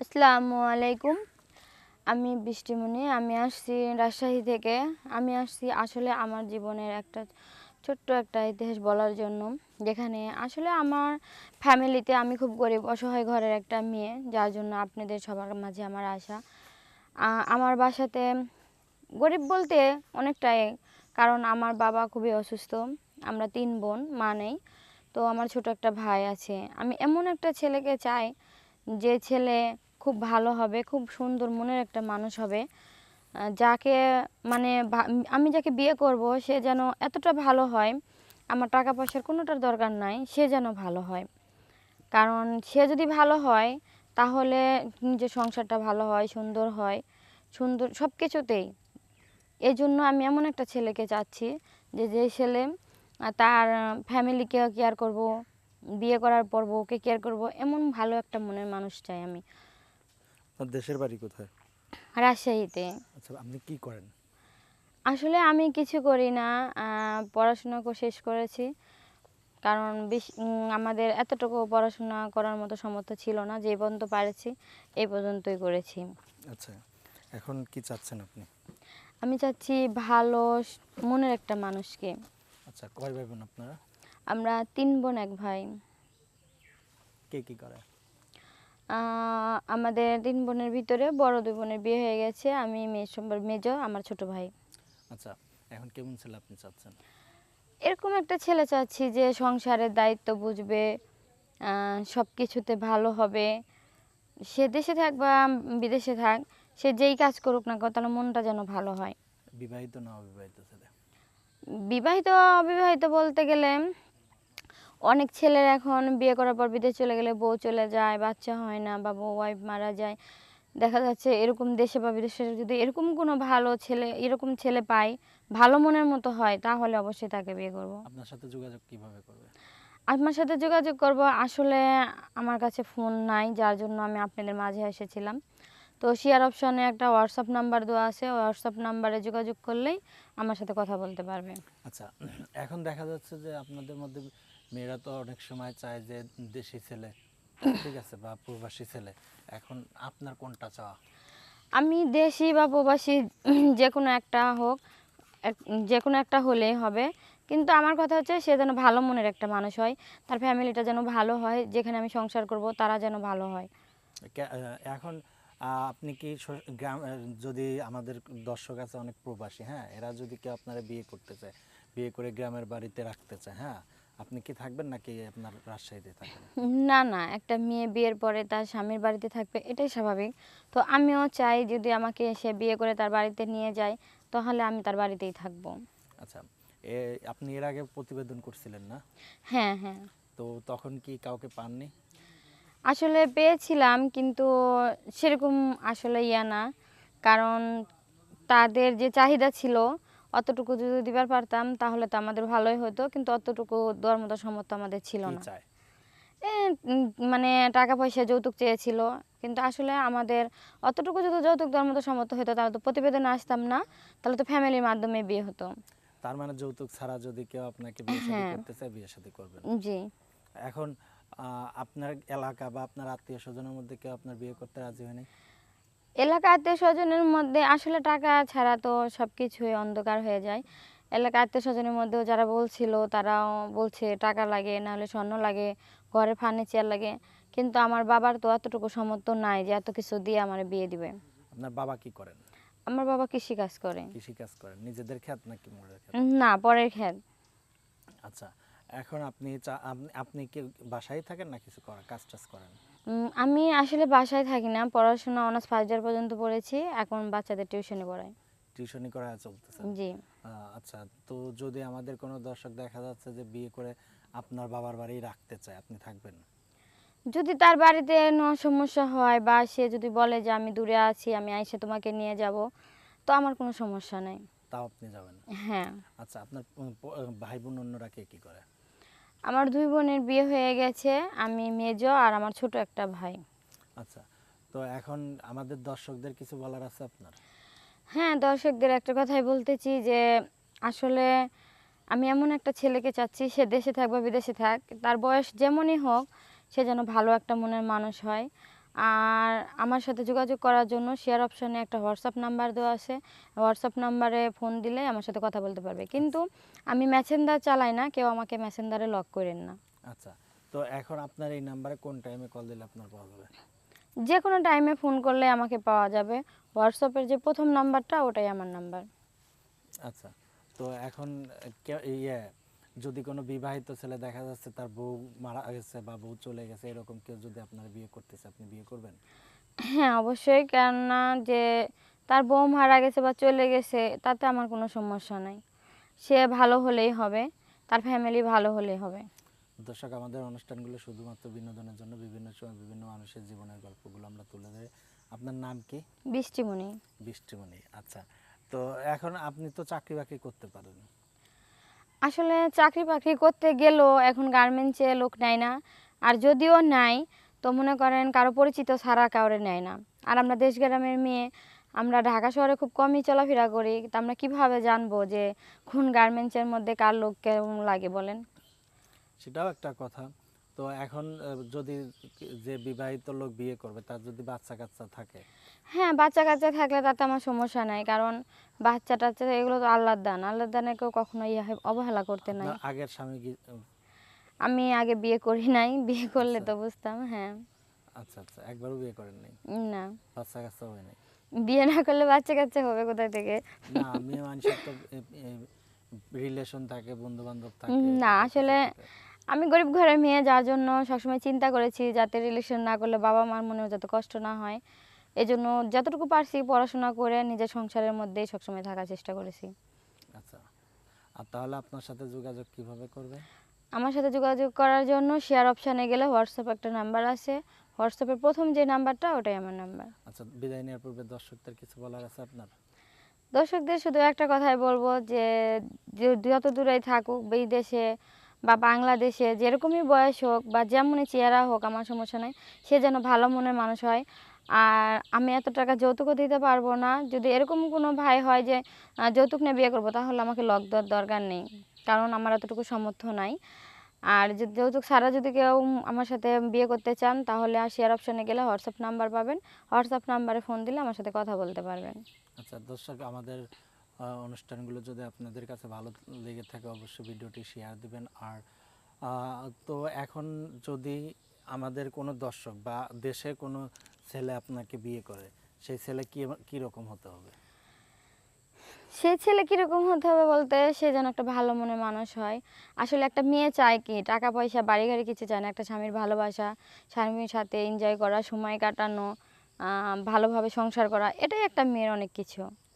আসসালামু আলাইকুম। আমি বৃষ্টিমণি, আমি আসছি রাজশাহী থেকে। আমি আসছি আসলে আমার জীবনের একটা ছোট্ট একটা ইতিহাস বলার জন্য। যেখানে আসলে আমার ফ্যামিলিতে আমি খুব গরিব, অসহায় ঘরের একটা মেয়ে, যার জন্য আপনাদের সবার মাঝে আমার আশা। আমার বাসাতে গরিব বলতে অনেকটাই, কারণ আমার বাবা খুবই অসুস্থ। আমরা তিন বোন, মা নেই, তো আমার ছোট একটা ভাই আছে। আমি এমন একটা ছেলেকে চাই, যে ছেলে খুব ভালো হবে, খুব সুন্দর মনের একটা মানুষ হবে। যাকে মানে আমি যাকে বিয়ে করব, সে যেন এতটা ভালো হয়, আমার টাকা পয়সার কোনোটার দরকার নাই, সে যেন ভালো হয়। কারণ সে যদি ভালো হয়, তাহলে নিজের সংসারটা ভালো হয়, সুন্দর হয়, সুন্দর সব কিছুতেই এই জন্য আমি এমন একটা ছেলেকে চাচ্ছি যে যে ছেলে তার ফ্যামিলিকে কেয়ার করব, বিয়ে করার পর বউকে কেয়ার করব, এমন ভালো একটা মনের মানুষ চাই আমি। আপনার দেশের বাড়ি কোথায়? রাজশাহীতে। আচ্ছা আপনি কি করেন? আসলে আমি কিছু করি না পড়াশোনা শেষ করেছি। কারণ বেশ- আমাদের এতটুকু পড়াশোনা করার মতো সামর্থ্য ছিল না যে পর্যন্ত পারেছি এই পর্যন্তই করেছি। আচ্ছা এখন কি চাচ্ছেন আপনি? আমি চাচ্ছি ভালো মনের একটা মানুষকে। আচ্ছা কয় ভাই বোন আপনারা? আমরা তিন বোন এক ভাই। কে কি করে? আমাদের তিন বোনের ভিতরে বড় দুই বোনের বিয়ে হয়ে গেছে। আমি মেয়ে সম্পর মেজো আমার ছোট ভাই। আচ্ছা এখন কেমন ছেলে আপনি চাচ্ছেন? এরকম একটা ছেলে চাচ্ছি যে সংসারের দায়িত্ব বুঝবে সব কিছুতে ভালো হবে। সে দেশে থাক বা বিদেশে থাক সে যেই কাজ করুক না কেন তার মনটা যেন ভালো হয়। বিবাহিত না অবিবাহিত ছেলে? বিবাহিত অবিবাহিত বলতে গেলে অনেক ছেলের এখন বিয়ে করার পর বিদেশ চলে গেলে বউ চলে যায় বাচ্চা হয় না বা বউ ওয়াইফ মারা যায়। দেখা যাচ্ছে এরকম দেশে বা বিদেশে যদি এরকম কোনো ভালো ছেলে এরকম ছেলে পাই ভালো মনের মতো হয় তাহলে অবশ্যই তাকে বিয়ে করব। আপনার সাথে যোগাযোগ কীভাবে করবে? আপনার সাথে যোগাযোগ করব আসলে আমার কাছে ফোন নাই যার জন্য আমি আপনাদের মাঝে এসেছিলাম। তো শেয়ার অপশনে একটা হোয়াটসঅ্যাপ নাম্বার দেওয়া আছে হোয়াটসঅ্যাপ নাম্বারে যোগাযোগ করলেই আমার সাথে কথা বলতে পারবে। আচ্ছা এখন দেখা যাচ্ছে যে আপনাদের মধ্যে মেয়েরা তো অনেক সময় চায় যে দেশি ছেলে ঠিক আছে বা প্রবাসী ছেলে। এখন আপনার কোনটা চাওয়া? আমি দেশি বা প্রবাসী যে কোনো একটা হোক যে কোনো একটা হলেই হবে। কিন্তু আমার কথা হচ্ছে সে যেন ভালো মনের একটা মানুষ হয় তার ফ্যামিলিটা যেন ভালো হয় যেখানে আমি সংসার করব তারা যেন ভালো হয়। এখন আপনি কি গ্রাম যদি আমাদের দর্শক আছে অনেক প্রবাসী হ্যাঁ এরা যদি কেউ আপনারা বিয়ে করতে চায় বিয়ে করে গ্রামের বাড়িতে রাখতে চায় হ্যাঁ আপনি কি থাকবেন নাকি আপনার রাজশাহীতে থাকবেন? না না একটা মেয়ে বিয়ের পরে তার স্বামীর বাড়িতে থাকবে এটাই স্বাভাবিক। তো আমিও চাই যদি আমাকে সে বিয়ে করে তার বাড়িতে নিয়ে যায় তাহলে আমি তার বাড়িতেই থাকব। আচ্ছা আপনি এর আগে প্রতিবেদন করছিলেন না? হ্যাঁ হ্যাঁ। তো তখন কি কাউকে পাননি? আসলে পেয়েছিলাম কিন্তু সেরকম আসলে ইয়া না কারণ তাদের যে চাহিদা ছিল অতটুকু যদি দিবার পারতাম তাহলে তো আমাদের ভালোই হতো কিন্তু অতটুকু দেওয়ার মতো সামর্থ্য আমাদের ছিল না। মানে টাকা পয়সা যৌতুক চেয়েছিল কিন্তু আসলে আমাদের অতটুকু যদি যৌতুক দেওয়ার মতো সামর্থ্য হতো তাহলে তো প্রতিবেদনে আসতাম না তাহলে তো ফ্যামিলির মাধ্যমে বিয়ে হতো। তার মানে যৌতুক ছাড়া যদি কেউ আপনাকে বিয়ে শাদী হ্যাঁ। করতে চায় বিয়ে শাদী করবেন জি। এখন আপনার এলাকা বা আপনার আত্মীয় স্বজনের মধ্যে কেউ আপনার বিয়ে করতে রাজি হয়নি? এলাকা আত্মীয় স্বজনের মধ্যে আসলে টাকা ছাড়া তো সব কিছুই অন্ধকার হয়ে যায়। এলাকা আত্মীয় স্বজনের মধ্যেও যারা বলছিল তারাও বলছে টাকা লাগে নাহলে স্বর্ণ লাগে ঘরে ফার্নিচার লাগে। কিন্তু আমার বাবার তো এতটুকু সামর্থ্য নাই যে এত কিছু দিয়ে আমার বিয়ে দিবে। আপনার বাবা কি করেন? আমার বাবা কৃষি কাজ করে। কৃষি কাজ করেন। নিজেদের ক্ষেত নাকি মোড়ের ক্ষেত না পরের ক্ষেত আচ্ছা এখন আপনি আপনি- কি বাসায় থাকেন না কিছু করেন কাজ টাজ করেন? আমি আসলে বাসায় থাকি না। পড়াশোনা অনার্স ফার্স্ট ইয়ার পর্যন্ত পড়েছি। এখন বাচ্চাদের টিউশনে পড়াই। টিউশনি করা চলতেছে। জি। আচ্ছা তো যদি আমাদের কোনো দর্শক দেখা যাচ্ছে যে বিয়ে করে আপনার বাবার বাড়ি রাখতে চায় আপনি থাকবেন? যদি তার বাড়িতে কোনো সমস্যা হয় বা সে যদি বলে যে আমি দূরে আছি আমি আইসে তোমাকে নিয়ে যাব তো আমার কোনো সমস্যা নেই। তাও আপনি যাবেন? হ্যাঁ। আচ্ছা আপনার ভাই বোন অন্যরা কে কি করে? আমার দুই বোনের বিয়ে হয়ে গেছে আমি মেজ আর আমার ছোট একটা ভাই। আচ্ছা তো এখন আমাদের দর্শকদের কিছু বলার আছে আপনার? হ্যাঁ দর্শকদের একটা কথাই বলতেছি যে আসলে আমি এমন একটা ছেলেকে চাচ্ছি সে দেশে থাক বা বিদেশে থাক তার বয়স যেমনই হোক সে যেন ভালো একটা মনের মানুষ হয়। আর আমার সাথে যোগাযোগ করার জন্য শেয়ার অপশনে একটা হোয়াটসঅ্যাপ নাম্বার দেওয়া আছে। হোয়াটসঅ্যাপ নাম্বারে ফোন দিলে আমার সাথে কথা বলতে পারবে। কিন্তু আমি মেসেঞ্জার চালাই না কেউ আমাকে মেসেঞ্জারে লক করেন না। আচ্ছা তো এখন আপনার এই নাম্বারে কোন টাইমে কল দিলে আপনার পাওয়া যাবে? যে কোনো টাইমে ফোন করলে আমাকে পাওয়া যাবে। হোয়াটসঅ্যাপের যে প্রথম নাম্বারটা ওটাই আমার নাম্বার আচ্ছা তো এখন ইয়ে যদি কোনো বিবাহিত ছেলে দেখা যাচ্ছে তার বউ মারা গেছে বা বউ চলে গেছে এরকম কেউ যদি আপনার বিয়ে করতেছে আপনি বিয়ে করবেন? হ্যাঁ অবশ্যই। কেননা যে তার বউ মারা গেছে বা চলে গেছে তাতে আমার কোনো সমস্যা নাই। সে ভালো হলেই হবে তার ফ্যামিলি ভালো হলেই হবে। দর্শক আমাদের অনুষ্ঠানগুলো শুধুমাত্র বিনোদনের জন্য বিভিন্ন সময় বিভিন্ন মানুষের জীবনের গল্পগুলো আমরা তুলে ধরি। আপনার নাম কি? বৃষ্টিমণি। বৃষ্টিমণি আচ্ছা। তো এখন আপনি তো চাকরি বাকরি করতে পারেন। আসলে চাকরি বাকরি করতে গেলেও এখন গার্মেন্টসে লোক নেয় না। আর যদিও নেয়, তো মনে করেন কারও পরিচিত ছাড়া কাউরে নেয় না। আর আমরা দেশ গ্রামের মেয়ে, আমরা ঢাকা শহরে খুব কমই চলাফেরা করি, তা আমরা কীভাবে জানব যে কোন গার্মেন্টসের মধ্যে কার লোক কেমন লাগে বলেন? সেটাও একটা কথা। তো এখন যদি যে বিবাহিত লোক বিয়ে করবে, তার যদি বাচ্চা কাচ্চা থাকে হ্যাঁ বাচ্চা কাচ্চা থাকলে তাতে আমার সমস্যা নাই কারণ বাচ্চা টাচ্চা এগুলো তো আল্লাহর দান। আল্লাহর দানে কেউ কখনো ইয়ে অবহেলা করতে নাই। আগের স্বামী কি আমি আগে বিয়ে করি নাই বিয়ে করলে তো বুঝতাম হ্যাঁ। আচ্ছা আচ্ছা একবারও বিয়ে করেন নাই? না। বাচ্চা কাচ্চা হয় নাই? বিয়ে না করলে বাচ্চা কাচ্চা হবে কোথায় থেকে? না মেয়ে মানুষের তো রিলেশন থাকে বন্ধু বান্ধব থাকে না, আসলে আমি গরিব ঘরের মেয়ে যার জন্য সবসময় চিন্তা করেছি যাতে রিলেশন না করলে বাবা মার মনেও যাতে কষ্ট না হয়। এজন্য যতটুকু পারছি পড়াশোনা করে নিজের সংসারের মধ্যেই সবসময় থাকার চেষ্টা করেছি। আচ্ছা। আর তাহলে আপনার সাথে যোগাযোগ কীভাবে করবে? আমার সাথে যোগাযোগ করার জন্য শেয়ার অপশানে গেলে হোয়াটসঅ্যাপ একটা নাম্বার আছে। হোয়াটসঅ্যাপের প্রথম যে নাম্বারটা ওটাই আমার নাম্বার আচ্ছা বিদায় নেওয়ার পূর্বে দর্শকদের কিছু বলার আছে আপনার? দর্শকদের শুধু একটা কথাই বলব যে যে- যত দূরেই থাকুক বিদেশে বা বাংলাদেশে যেরকমই বয়স হোক বা যেমনই চেহারা হোক আমার সমস্যা নাই। সে যেন ভালো মনের মানুষ হয়। আর আমি এত টাকা যৌতুকও দিতে পারব না। যদি এরকম কোনো ভাই হয় যে যৌতুক নিয়ে বিয়ে করব, তাহলে আমাকে লক দেওয়ার দরকার নেই। কারণ আমার এতটুকু সামর্থ্য নাই। আর যদি যৌতুক ছাড়া যদি কেউ আমার সাথে বিয়ে করতে চান, তাহলে শেয়ার অপশানে গেলে হোয়াটসঅ্যাপ নাম্বার পাবেন। হোয়াটসঅ্যাপ নাম্বারে ফোন দিলে আমার সাথে কথা বলতে পারবেন। আচ্ছা দর্শক, আমাদের অনুষ্ঠানগুলো যদি আপনাদের কাছে ভালো লেগে থাকে, অবশ্যই ভিডিওটি শেয়ার দিবেন। আর তো এখন যদি আমাদের কোনো দর্শক বা দেশে কোনো ছেলে আপনাকে বিয়ে করে, সেই ছেলে কি রকম হতে হবে? সে ছেলে কীরকম হতে হবে বলতে সে যেন একটা ভালো মনের মানুষ হয়। আসলে একটা মেয়ে চায় কি? টাকা, পয়সা, বাড়ি গাড়ি কিছু চায় না। একটা স্বামীর ভালোবাসা, স্বামীর সাথে এনজয় করা, সময় কাটানো ভালোভাবে সংসার করা, এটাই একটা মেয়ের অনেক কিছু।